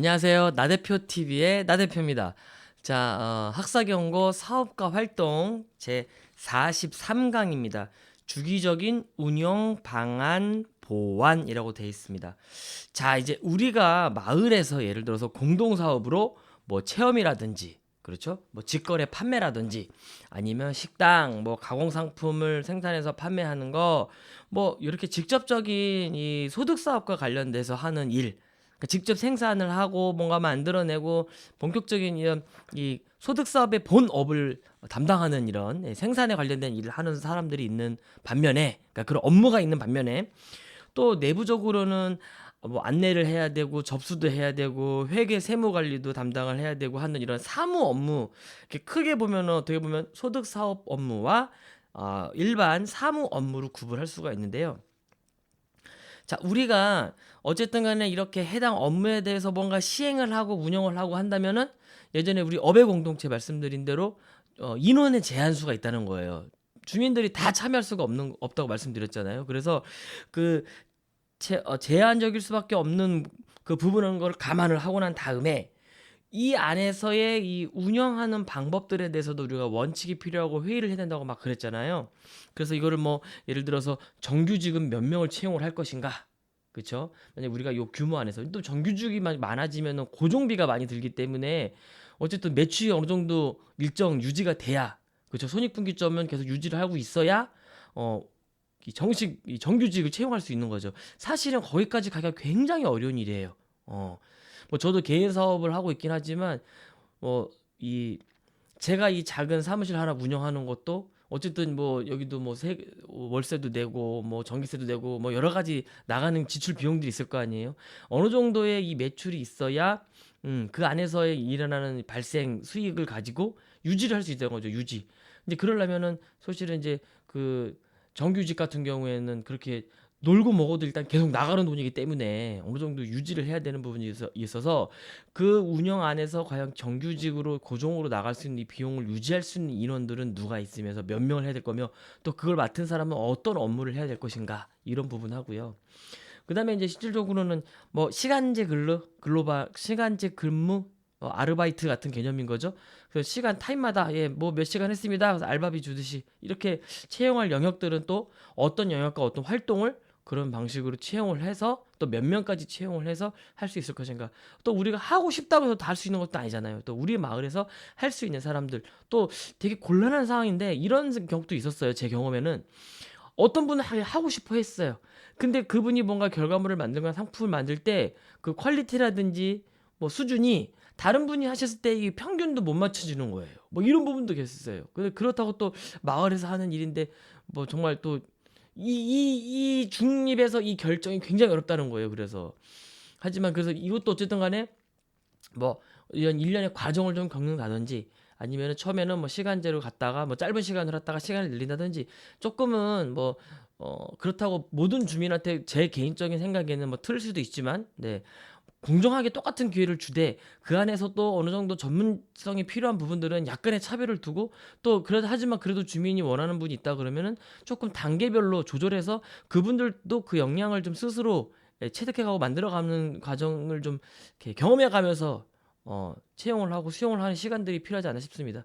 안녕하세요. 나대표 TV의 나대표입니다. 자, 어, 학사 경고 사업가 활동 제 43강입니다. 주기적인 운영 방안 보완이라고 되어 있습니다. 자, 이제 우리가 마을에서 예를 들어서 공동 사업으로 뭐 체험이라든지 그렇죠? 뭐 직거래 판매라든지 아니면 식당 뭐 가공 상품을 생산해서 판매하는 거 뭐 이렇게 직접적인 이 소득 사업과 관련돼서 하는 일 그러니까 직접 생산을 하고 뭔가 만들어내고 본격적인 이런 이 소득 사업의 본 업을 담당하는 이런 예, 생산에 관련된 일을 하는 사람들이 있는 반면에 그러니까 그런 업무가 있는 반면에 또 내부적으로는 뭐 안내를 해야 되고 접수도 해야 되고 회계 세무 관리도 담당을 해야 되고 하는 이런 사무 업무 이렇게 크게 보면은 어떻게 보면 소득 사업 업무와 어, 일반 사무 업무로 구분할 수가 있는데요. 자, 우리가 어쨌든 간에 이렇게 해당 업무에 대해서 뭔가 시행을 하고 운영을 하고 한다면은 예전에 우리 업의 공동체 말씀드린 대로 어, 인원의 제한수가 있다는 거예요. 주민들이 다 참여할 수가 없는 없다고 말씀드렸잖아요. 그래서 그 제, 어, 제한적일 수밖에 없는 그 부분은 걸 감안을 하고 난 다음에 이 안에서의 이 운영하는 방법들에 대해서도 우리가 원칙이 필요하고 회의를 해야 된다고 막 그랬잖아요. 그래서 이거를 뭐 예를 들어서 정규직은 몇 명을 채용을 할 것인가? 그렇죠? 만약 우리가 요 규모 안에서 또 정규직이 많- 많아지면은 고정비가 많이 들기 때문에 어쨌든 매출이 어느 정도 일정 유지가 돼야 그렇죠? 손익분기점은 계속 유지를 하고 있어야 어이 정식 이 정규직을 채용할 수 있는 거죠. 사실은 거기까지 가기가 굉장히 어려운 일이에요. 어. 뭐 저도 개인 사업을 하고 있긴 하지만 뭐 이 제가 이 작은 사무실 하나 운영하는 것도 어쨌든 뭐 여기도 뭐 세, 월세도 내고 뭐 전기세도 내고 뭐 여러 가지 나가는 지출 비용들이 있을 거 아니에요. 어느 정도의 이 매출이 있어야 음, 그 안에서의 일어나는 발생 수익을 가지고 유지를 할 수 있다는 거죠. 유지. 이제 그러려면은 사실은 이제 그 정규직 같은 경우에는 그렇게 놀고 먹어도 일단 계속 나가는 돈이기 때문에 어느 정도 유지를 해야 되는 부분이 있어- 있어서 그 운영 안에서 과연 정규직으로 고정으로 나갈 수 있는 이 비용을 유지할 수 있는 인원들은 누가 있으면서 몇 명을 해야 될 거며 또 그걸 맡은 사람은 어떤 업무를 해야 될 것인가 이런 부분 하고요. 그다음에 이제 실질적으로는 뭐 시간제 근로, 근로바 시간제 근무, 어, 아르바이트 같은 개념인 거죠. 그래서 시간 타임마다 예 뭐 몇 시간 했습니다. 그래서 알바비 주듯이 이렇게 채용할 영역들은 또 어떤 영역과 어떤 활동을 그런 방식으로 채용을 해서 또 몇 명까지 채용을 해서 할 수 있을 것인가. 또 우리가 하고 싶다고 해서 다 할 수 있는 것도 아니잖아요. 또 우리 마을에서 할 수 있는 사람들 또 되게 곤란한 상황인데 이런 경우도 있었어요. 제 경험에는 어떤 분은 하- 하고 싶어 했어요. 근데 그분이 뭔가 결과물을 만들거나 상품을 만들 때 그 퀄리티라든지 뭐 수준이 다른 분이 하셨을 때 이 평균도 못 맞춰주는 거예요. 뭐 이런 부분도 계셨어요. 근데 그렇다고 또 마을에서 하는 일인데 뭐 정말 또 이 이 이 중립에서 이 결정이 굉장히 어렵다는 거예요. 그래서 하지만 그래서 이것도 어쨌든 간에 뭐 이런 일련의 과정을 좀 겪는다든지 아니면은 처음에는 뭐 시간제로 갔다가 뭐 짧은 시간으로 했다가 시간을 늘린다든지 조금은 뭐 어 그렇다고 모든 주민한테 제 개인적인 생각에는 뭐 틀릴 수도 있지만 네 공정하게 똑같은 기회를 주되 그 안에서 또 어느 정도 전문성이 필요한 부분들은 약간의 차별을 두고 또 그래도 하지만 그래도 주민이 원하는 분이 있다 그러면은 조금 단계별로 조절해서 그분들도 그 역량을 좀 스스로 예, 체득해가고 만들어가는 과정을 좀 경험해가면서 어, 채용을 하고 수용을 하는 시간들이 필요하지 않나 싶습니다.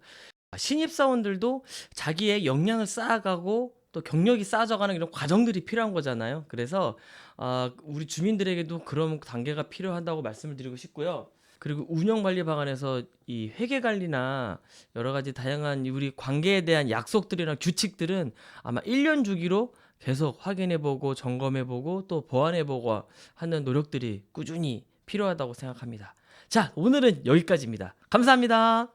아, 신입 사원들도 자기의 역량을 쌓아가고 또 경력이 쌓아져가는 이런 과정들이 필요한 거잖아요. 그래서 아, 우리 주민들에게도 그런 단계가 필요하다고 말씀을 드리고 싶고요. 그리고 운영 관리 방안에서 이 회계 관리나 여러 가지 다양한 우리 관계에 대한 약속들이나 규칙들은 아마 1년 주기로 계속 확인해 보고 점검해 보고 또 보완해 보고 하는 노력들이 꾸준히 필요하다고 생각합니다. 자, 오늘은 여기까지입니다. 감사합니다.